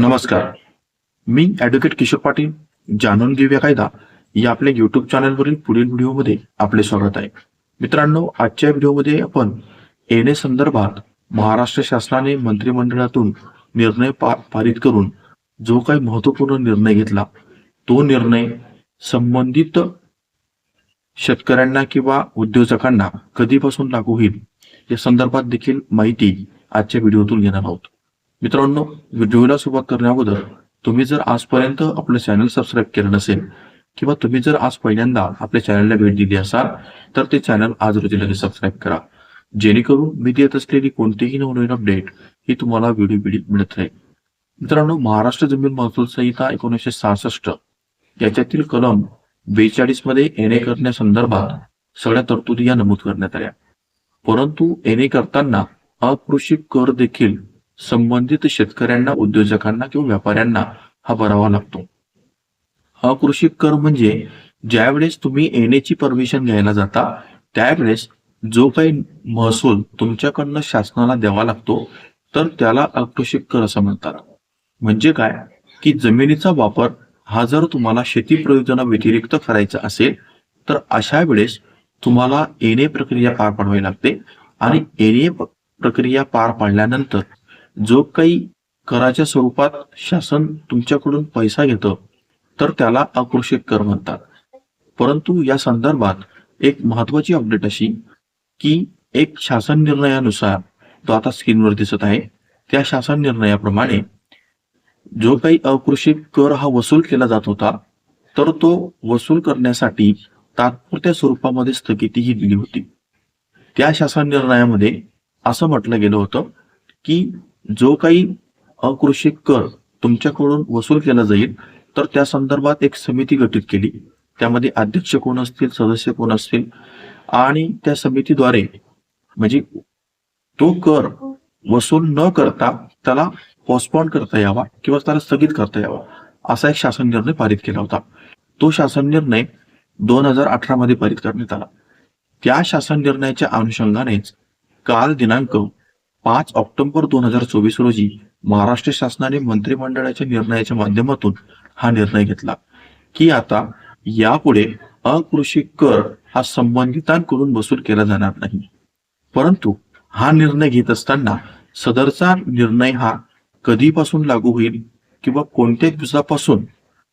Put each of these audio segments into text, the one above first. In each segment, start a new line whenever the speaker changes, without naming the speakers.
नमस्कार. मी ऍडव्होकेट किशोर पाटील जाणून घेऊया कायदा. या आपल्या युट्यूब चॅनलवरील पुढील व्हिडिओमध्ये आपले स्वागत आहे. मित्रांनो आजच्या व्हिडिओमध्ये आपण एने संदर्भात महाराष्ट्र शासनाने मंत्रिमंडळातून निर्णय पारित करून जो काही महत्त्वपूर्ण निर्णय घेतला तो निर्णय संबंधित शेतकऱ्यांना किंवा उद्योजकांना कधीपासून लागू होईल या संदर्भात देखील माहिती आजच्या व्हिडिओतून घेणार आहोत. मित्रांनो व्हिडिओला सुरुवात करण्या अगोदर तुम्ही जर आजपर्यंत आपलं चॅनल सबस्क्राईब केलं नसेल किंवा तुम्ही जर आज पहिल्यांदा आपल्या चॅनलला भेट दिली असाल तर ते चॅनल आज रोजी लगेच सबस्क्राईब करा. जेणेकरून मी देत असलेली कोणतीही नवनवीन अपडेट ही तुम्हाला व्हिडिओ व्हिडिओ मिळत राहील. मित्रांनो महाराष्ट्र जमीन महसूल संहिता एकोणीसशे सहासष्ट याच्यातील कलम बेचाळीसमध्ये एन ए करण्यासंदर्भात सगळ्या तरतुदी या नमूद करण्यात आल्या. परंतु एन ए करताना अकृषी कर देखील संबंधित शेतकऱ्यांना उद्योजकांना किंवा व्यापाऱ्यांना हा भरावा लागतो. अकृषी कर म्हणजे ज्यावेळेस तुम्ही येण्याची परमिशन घ्यायला जाता त्यावेळेस जो काही महसूल तुमच्याकडनं शासनाला द्यावा लागतो तर त्याला अकृषी कर असं म्हणतात. म्हणजे काय? की जमिनीचा वापर हा जर तुम्हाला शेती प्रयोजना व्यतिरिक्त करायचा असेल तर अशा वेळेस तुम्हाला एनए प्रक्रिया पार पाडवावी लागते. आणि एनए प्रक्रिया पार पाडल्यानंतर जो काही कराच्या स्वरूपात शासन तुमच्याकडून पैसा घेतं तर त्याला अकृषित कर म्हणतात. परंतु या संदर्भात एक महत्वाची अपडेट अशी की एक शासन निर्णयानुसार तो आता स्क्रीनवर दिसत आहे त्या शासन निर्णयाप्रमाणे जो काही अकृषिक कर हा वसूल केला जात होता तर तो वसूल करण्यासाठी तात्पुरत्या स्वरूपामध्ये स्थगितीही दिली होती. त्या शासन निर्णयामध्ये असं म्हटलं गेलं होतं की जो काही अकृषी कर तुमच्याकडून वसूल केला जाईल तर त्या संदर्भात एक समिती गठीत केली. त्यामध्ये अध्यक्ष कोण असतील सदस्य कोण असतील आणि त्या समितीद्वारे म्हणजे तो कर वसूल न करता त्याला पोस्टपॉन करता यावा किंवा त्याला स्थगित करता यावा असा एक शासन निर्णय पारित केला होता. तो शासन निर्णय दोन हजार अठरा मध्ये पारित करण्यात आला. त्या शासन निर्णयाच्या अनुषंगानेच काल दिनांक पाच ऑक्टोबर दोन हजार चोवीस रोजी महाराष्ट्र शासनाने मंत्रिमंडळाच्या निर्णयाच्या माध्यमातून हा निर्णय घेतला. की आता यापुढे अकृषी कर हा संबंधितांकडून वसूल केला जाणार नाही. परंतु हा निर्णय घेत असताना सदरचा निर्णय हा कधीपासून लागू होईल किंवा कोणत्या दिवसापासून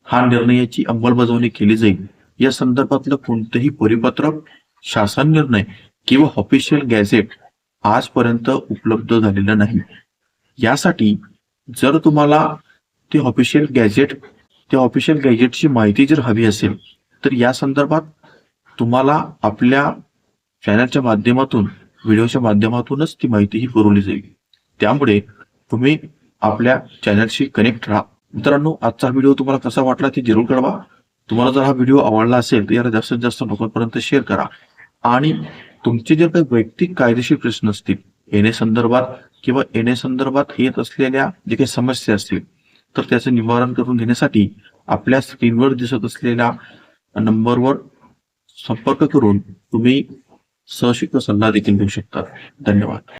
हा निर्णयाची अंमलबजावणी केली जाईल या संदर्भातलं कोणतंही परिपत्रक शासन निर्णय किंवा ऑफिशियल गॅझेट आजपर्यंत उपलब्ध झालेलं नाही. यासाठी जर तुम्हाला ते ऑफिशियल गॅजेट त्या ऑफिशियल गॅजेटची माहिती जर हवी असेल तर या संदर्भात तुम्हाला आपल्या चॅनलच्या माध्यमातून व्हिडिओच्या माध्यमातूनच ती माहिती ही पुरवली जाईल. त्यामुळे तुम्ही आपल्या चॅनलशी कनेक्ट राहा. मित्रांनो आजचा व्हिडिओ तुम्हाला कसा वाटला ते जरूर कळवा. तुम्हाला जर हा व्हिडिओ आवडला असेल तर याला जास्तीत जास्त लोकांपर्यंत शेअर करा. आणि तुमचे जे काही वैयक्तिक कायदेशीर प्रश्न असतील येणे संदर्भात किंवा येणे संदर्भात येत असलेल्या जे काही समस्या असतील तर त्याचं निवारण करून घेण्यासाठी आपल्या स्क्रीनवर दिसत असलेल्या नंबरवर संपर्क करून तुम्ही सशिक्त सल्ला देखील देऊ शकता धन्यवाद.